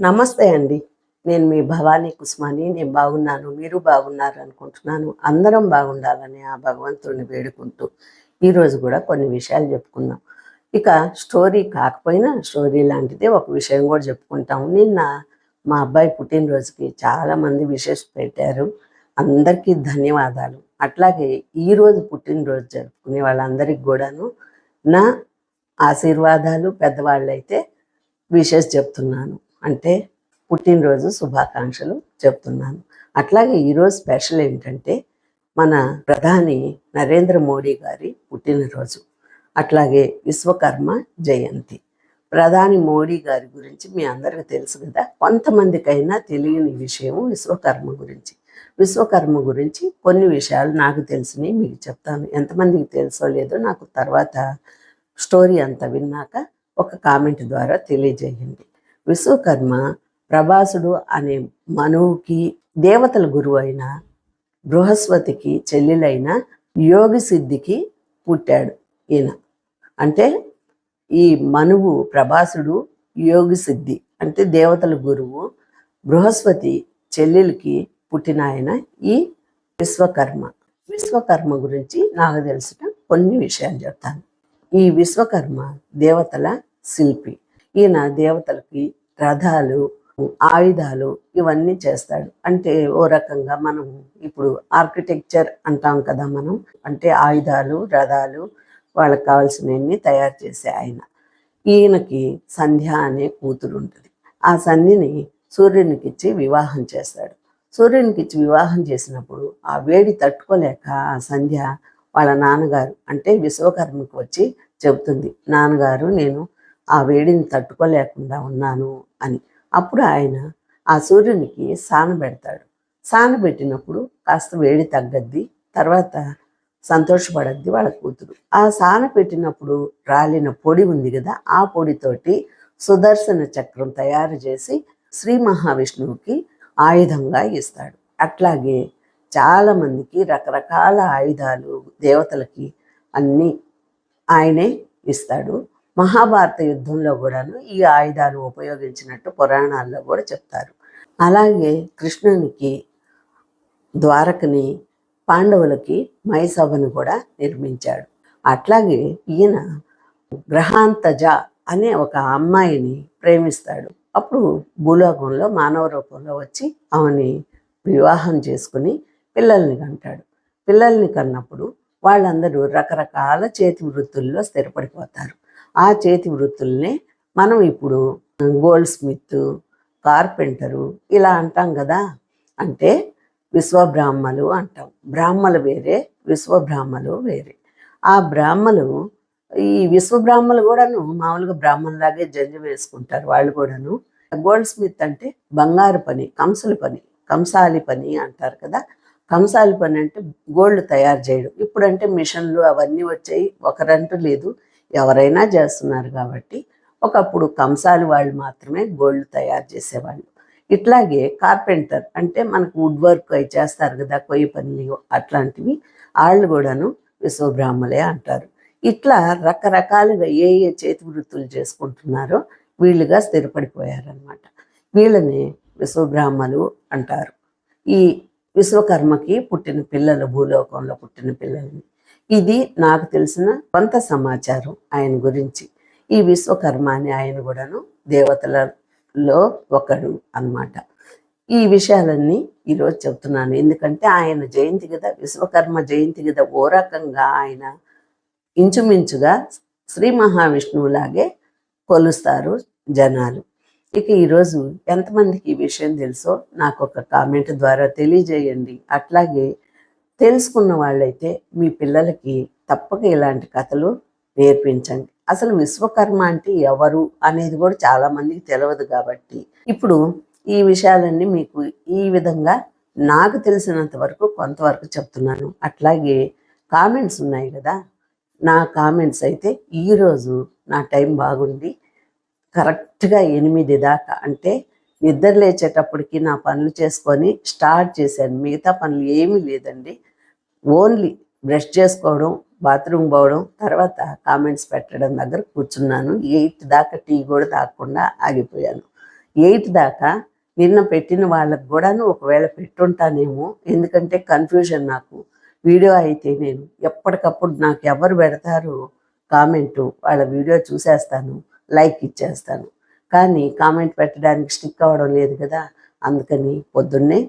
నమస్తే అండి. నేను మీ భవానీ కుస్మాని. నేను బాగున్నాను. మీరు బాగున్నారు అనుకుంటున్నాను. అందరం బాగుండాలని ఆ భగవంతుడిని వేడుకుంటూ ఈరోజు కూడా కొన్ని విషయాలు చెప్పుకుందాం. ఇక స్టోరీ కాకపోయినా స్టోరీ లాంటిదే ఒక విషయం కూడా చెప్పుకుంటాం నిన్న మా అబ్బాయి పుట్టినరోజుకి చాలా మంది విషెస్ పెట్టారు. అందరికీ ధన్యవాదాలు. అట్లాగే ఈరోజు పుట్టినరోజు జరుపుకునే వాళ్ళందరికీ కూడాను నా ఆశీర్వాదాలు. పెద్దవాళ్ళైతే విషెస్ చెప్తున్నాను. అంటే పుట్టినరోజు శుభాకాంక్షలు చెప్తున్నాను. అట్లాగే ఈరోజు స్పెషల్ ఏంటంటే మన ప్రధాని నరేంద్ర మోడీ గారి పుట్టినరోజు అట్లాగే విశ్వకర్మ జయంతి. ప్రధాని మోడీ గారి గురించి మీ అందరికీ తెలుసు కదా కొంతమందికైనా తెలియని విషయం విశ్వకర్మ గురించి. విశ్వకర్మ గురించి కొన్ని విషయాలు నాకు తెలిసినవి మీకు చెప్తాను. ఎంతమందికి తెలుసో లేదో నాకు తర్వాత స్టోరీ అంతా విన్నాక ఒక కామెంట్ ద్వారా తెలియజేయండి. విశ్వకర్మ ప్రభాసుడు అనే మనువుకి దేవతల గురువు అయిన బృహస్పతికి చెల్లెలైన యోగి సిద్ధికి పుట్టాడు ఈయన. అంటే ఈ మనువు ప్రభాసుడు యోగి సిద్ధి అంటే దేవతల గురువు బృహస్పతి చెల్లెలకి పుట్టిన ఆయన ఈ విశ్వకర్మ. విశ్వకర్మ గురించి నాకు తెలిసిన కొన్ని విషయాలు చెప్తాను. ఈ విశ్వకర్మ దేవతల శిల్పి. ఈయన దేవతలకి రథాలు ఆయుధాలు ఇవన్నీ చేస్తాడు. అంటే ఓ రకంగా మనం ఇప్పుడు ఆర్కిటెక్చర్ అంటాం కదా మనం. అంటే ఆయుధాలు రథాలు వాళ్ళకి కావాల్సినవన్నీ తయారు చేసే ఆయన. ఈయనకి సంధ్య అనే కూతురు ఉంటుంది. ఆ సంధ్యని సూర్యునికి ఇచ్చి వివాహం చేస్తాడు. సూర్యునికి ఇచ్చి వివాహం చేసినప్పుడు ఆ వేడి తట్టుకోలేక ఆ సంధ్య వాళ్ళ నాన్నగారు అంటే విశ్వకర్మకు వచ్చి చెబుతుంది నాన్నగారు నేను ఆ వేడిని తట్టుకోలేకుండా ఉన్నాను అని. అప్పుడు ఆయన ఆ సూర్యునికి సాన పెడతాడు. సాన పెట్టినప్పుడు కాస్త వేడి తగ్గద్ది తర్వాత సంతోషపడద్ది వాళ్ళ కూతురు. ఆ సాన పెట్టినప్పుడు రాలిన పొడి ఉంది కదా ఆ పొడితోటి సుదర్శన చక్రం తయారు చేసి శ్రీ మహావిష్ణువుకి ఆయుధంగా ఇస్తాడు. అట్లాగే చాలా మందికి రకరకాల ఆయుధాలు దేవతలకి అన్నీ ఆయనే ఇస్తాడు. మహాభారత యుద్ధంలో కూడాను ఈ ఆయుధాలు ఉపయోగించినట్టు పురాణాల్లో కూడా చెప్తారు. అలాగే కృష్ణునికి ద్వారకని పాండవులకి మైసభను కూడా నిర్మించాడు. అట్లాగే ఈయన గ్రహాంతజ అనే ఒక అమ్మాయిని ప్రేమిస్తాడు. అప్పుడు భూలోకంలో మానవ రూపంలో వచ్చి ఆమెని వివాహం చేసుకుని పిల్లల్ని కంటాడు. పిల్లల్ని కన్నప్పుడు వాళ్ళందరూ రకరకాల చేతి వృత్తుల్లో స్థిరపడిపోతారు. ఆ చేతి వృత్తుల్నే మనం ఇప్పుడు గోల్డ్ స్మిత్ కార్పెంటరు ఇలా అంటాం కదా. అంటే విశ్వబ్రాహ్మలు అంటాం. బ్రాహ్మలు వేరే విశ్వబ్రాహ్మలు వేరే. ఆ బ్రాహ్మలు ఈ విశ్వబ్రాహ్మలు కూడాను మామూలుగా బ్రాహ్మణులాగే జంజ వేసుకుంటారు వాళ్ళు కూడాను. గోల్డ్ స్మిత్ అంటే బంగారు పని కంసుల పని కంసాలి పని అంటారు కదా. కంసాలి పని అంటే గోల్డ్ తయారు చేయడం. ఇప్పుడంటే మిషన్లు అవన్నీ వచ్చాయి ఒకరంటూ లేదు. ఎవరైనా చేస్తున్నారు కాబట్టి ఒకప్పుడు కంసాలి వాళ్ళు మాత్రమే గోల్డ్ తయారు చేసేవాళ్ళు. ఇట్లాగే కార్పెంటర్ అంటే మనకు వుడ్ వర్క్ అవి చేస్తారు కదా కొయ్య పనులు అట్లాంటివి వాళ్ళు కూడాను విశ్వబ్రాహ్మలే అంటారు. ఇట్లా రకరకాలుగా ఏ ఏ చేతి వృత్తులు చేసుకుంటున్నారో వీళ్ళుగా స్థిరపడిపోయారనమాట వీళ్ళని విశ్వబ్రాహ్మలు అంటారు. ఈ విశ్వకర్మకి పుట్టిన పిల్లలు భూలోకంలో పుట్టిన పిల్లల్ని ఇది నాకు తెలిసిన కొంత సమాచారం ఆయన గురించి. ఈ విశ్వకర్మ అని ఆయన కూడాను దేవతలలో ఒకడు అన్నమాట. ఈ విషయాలన్నీ ఈరోజు చెప్తున్నాను ఎందుకంటే ఆయన జయంతి కదా విశ్వకర్మ జయంతి కదా ఓ రకంగా ఆయన ఇంచుమించుగా శ్రీ మహావిష్ణువులాగే కొలుస్తారు జనాలు. ఇక ఈరోజు ఎంతమందికి ఈ విషయం తెలుసో నాకు ఒక కామెంట్ ద్వారా తెలియజేయండి. అట్లాగే తెలుసుకున్న వాళ్ళైతే మీ పిల్లలకి తప్పక ఇలాంటి కథలు నేర్పించండి. అసలు విశ్వకర్మ అంటే ఎవరు అనేది కూడా చాలా మందికి తెలియదు కాబట్టి. ఇప్పుడు ఈ విషయాలన్నీ మీకు ఈ విధంగా నాకు తెలిసినంత వరకు కొంతవరకు చెప్తున్నాను. అట్లాగే కామెంట్స్ ఉన్నాయి కదా. నా కామెంట్స్ అయితే ఈరోజు నా టైం బాగుండి కరెక్ట్గా ఎనిమిది దాకా అంటే నిద్ర లేచేటప్పటికి నా పనులు చేసుకొని స్టార్ట్ చేశాను. మిగతా పనులు ఏమీ లేదండి. ఓన్లీ బ్రష్ చేసుకోవడం బాత్రూమ్ పోవడం తర్వాత కామెంట్స్ పెట్టడం దగ్గర కూర్చున్నాను. ఎయిట్ దాకా టీ కూడా తాగకుండా ఆగిపోయాను. ఎయిట్ దాకా నిన్న పెట్టిన వాళ్ళకు కూడాను ఒకవేళ పెట్టుంటానేమో ఎందుకంటే కన్ఫ్యూజన్ నాకు. వీడియో అయితే నేను ఎప్పటికప్పుడు నాకు ఎవరు పెడతారు కామెంటు వాళ్ళ వీడియో చూసేస్తాను లైక్ ఇచ్చేస్తాను. కానీ కామెంట్ పెట్టడానికి స్టిక్ అవ్వడం లేదు కదా అందుకని పొద్దున్నే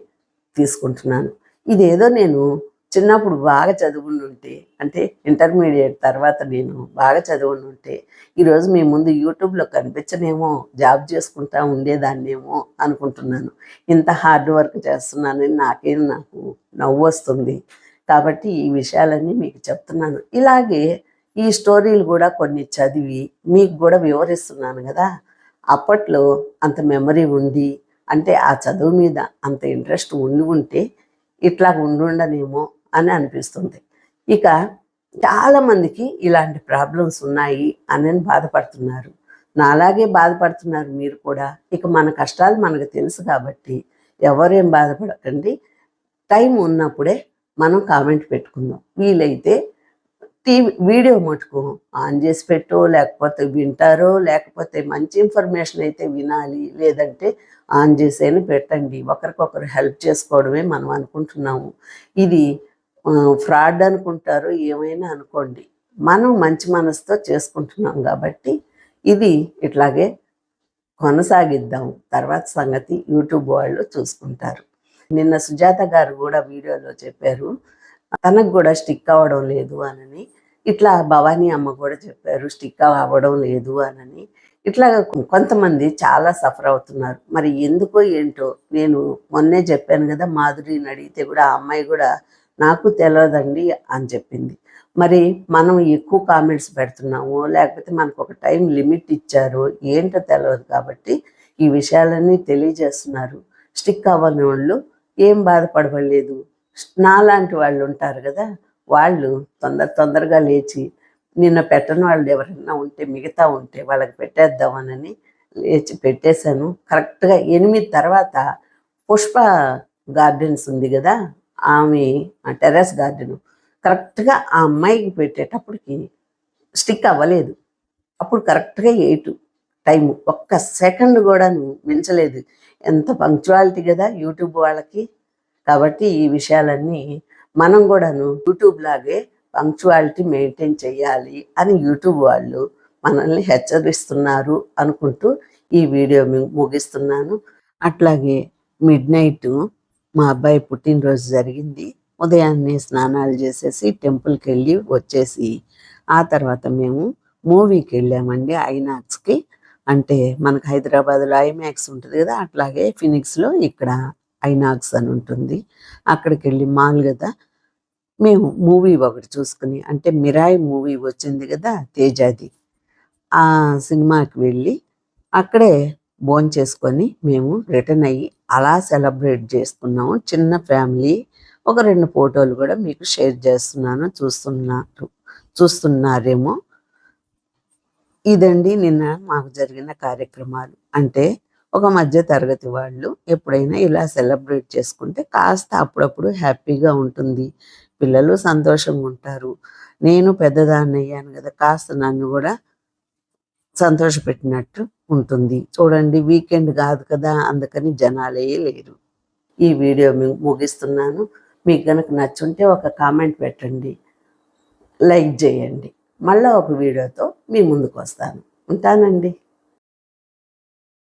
తీసుకుంటున్నాను. ఇదేదో నేను చిన్నప్పుడు బాగా చదువునుంటే అంటే ఇంటర్మీడియట్ తర్వాత నేను బాగా చదువుకుని ఉంటే ఈరోజు మీ ముందు యూట్యూబ్లో కనిపించనేమో జాబ్ చేసుకుంటా ఉండేదాన్నేమో అనుకుంటున్నాను. ఇంత హార్డ్ వర్క్ చేస్తున్నానని నాకేం నాకు నవ్వు వస్తుంది. కాబట్టి ఈ విషయాలన్నీ మీకు చెప్తున్నాను. ఇలాగే ఈ స్టోరీలు కూడా కొన్ని చదివి మీకు కూడా వివరిస్తున్నాను కదా. అప్పట్లో అంత మెమరీ ఉండి అంటే ఆ చదువు మీద అంత ఇంట్రెస్ట్ ఉండి ఉంటే ఇట్లా ఉండుండనేమో అని అనిపిస్తుంది. ఇక చాలామందికి ఇలాంటి ప్రాబ్లమ్స్ ఉన్నాయి అని బాధపడుతున్నారు. నాలాగే బాధపడుతున్నారు మీరు కూడా. ఇక మన కష్టాలు మనకు తెలుసు కాబట్టి ఎవరేం బాధపడకండి. టైం ఉన్నప్పుడే మనం కామెంట్ పెట్టుకుందాం. వీలైతే టీవీ వీడియో మటుకు ఆన్ చేసి పెట్టో లేకపోతే వింటారో లేకపోతే మంచి ఇన్ఫర్మేషన్ అయితే వినాలి లేదంటే ఆన్ చేసేని పెట్టండి. ఒకరికొకరు హెల్ప్ చేసుకోవడమే మనం అనుకుంటున్నాము. ఇది ఫ్రాడ్ అనుకుంటారు ఏమైనా అనుకోండి. మనం మంచి మనసుతో చేసుకుంటున్నాం కాబట్టి ఇది ఇట్లాగే కొనసాగిద్దాం. తర్వాత సంగతి యూట్యూబ్ వాళ్ళు చూసుకుంటారు. నిన్న సుజాత గారు కూడా వీడియోలో చెప్పారు తనకు కూడా స్టిక్ అవ్వడం లేదు అనని ఇట్లా భవానీ అమ్మ కూడా చెప్పారు స్టిక్ అవ్వడం లేదు అనని. ఇట్లా కొంతమంది చాలా సఫర్ అవుతున్నారు. మరి ఎందుకో ఏంటో నేను మొన్నే చెప్పాను కదా మాధురిని అడిగితే కూడా ఆ అమ్మాయి కూడా నాకు తెలియదండి అని చెప్పింది. మరి మనం ఎక్కువ కామెంట్స్ పెడుతున్నాము లేకపోతే మనకు ఒక టైం లిమిట్ ఇచ్చారు ఏంటో తెలియదు కాబట్టి ఈ విషయాలన్నీ తెలియజేస్తున్నారు. స్టిక్ అవ్వని వాళ్ళు ఏం బాధపడవలేదు నాలాంటి వాళ్ళు ఉంటారు కదా వాళ్ళు తొందర తొందరగా లేచి నిన్న పెట్టని వాళ్ళు ఎవరైనా ఉంటే మిగతా ఉంటే వాళ్ళకి పెట్టేద్దామనని లేచి పెట్టేశాను. కరెక్ట్గా ఎనిమిది తర్వాత పుష్ప గార్డెన్స్ ఉంది కదా ఆమె టెర్రస్ గార్డెన్ కరెక్ట్గా ఆ అమ్మాయికి పెట్టేటప్పటికి స్టిక్ అవ్వలేదు. అప్పుడు కరెక్ట్గా ఎయిట్ టైం ఒక్క సెకండ్ కూడాను మించలేదు. ఎంత పంక్చువాలిటీ కదా యూట్యూబ్ వాళ్ళకి. కాబట్టి ఈ విషయాలన్నీ మనం కూడాను యూట్యూబ్ లాగే పంక్చువాలిటీ మెయింటైన్ చేయాలి అని యూట్యూబ్ వాళ్ళు మనల్ని హెచ్చరిస్తున్నారు అనుకుంటూ ఈ వీడియో ముగిస్తున్నాను. అట్లాగే మిడ్ నైట్ మా అబ్బాయి పుట్టినరోజు జరిగింది. ఉదయాన్నే స్నానాలు చేసేసి టెంపుల్కి వెళ్ళి వచ్చేసి ఆ తర్వాత మేము మూవీకి వెళ్ళామండి ఐనాక్స్కి. అంటే మనకు హైదరాబాద్లో ఐమాక్స్ ఉంటుంది కదా అట్లాగే ఫినిక్స్లో ఇక్కడ ఐనాక్స్ అని ఉంటుంది. అక్కడికి వెళ్ళి మాల్ కదా మేము మూవీ ఒకటి చూసుకుని అంటే మిరాయి మూవీ వచ్చింది కదా తేజాది ఆ సినిమాకి వెళ్ళి అక్కడే భోంచేసుకొని మేము రిటర్న్ అయ్యి అలా సెలబ్రేట్ చేసుకున్నాము చిన్న ఫ్యామిలీ ఒక రెండు ఫోటోలు కూడా మీకు షేర్ చేస్తున్నాను చూస్తున్నారు చూస్తున్నారేమో. ఇదండి నిన్న మాకు జరిగిన కార్యక్రమాలు. అంటే ఒక మధ్య తరగతి వాళ్ళు ఎప్పుడైనా ఇలా సెలబ్రేట్ చేసుకుంటే కాస్త అప్పుడప్పుడు హ్యాపీగా ఉంటుంది. పిల్లలు సంతోషంగా ఉంటారు. నేను పెద్దదాన్ని అయ్యాను కదా కాస్త నన్ను కూడా సంతోషపెట్టినట్టు ఉంటుంది. చూడండి వీకెండ్ కాదు కదా అందుకని జనాలే లేరు. ఈ వీడియో ముగిస్తున్నాను. మీకు కనుక నచ్చుంటే ఒక కామెంట్ పెట్టండి. లైక్ చేయండి. మళ్ళీ ఒక వీడియోతో మీ ముందుకు వస్తాను. ఉంటానండి.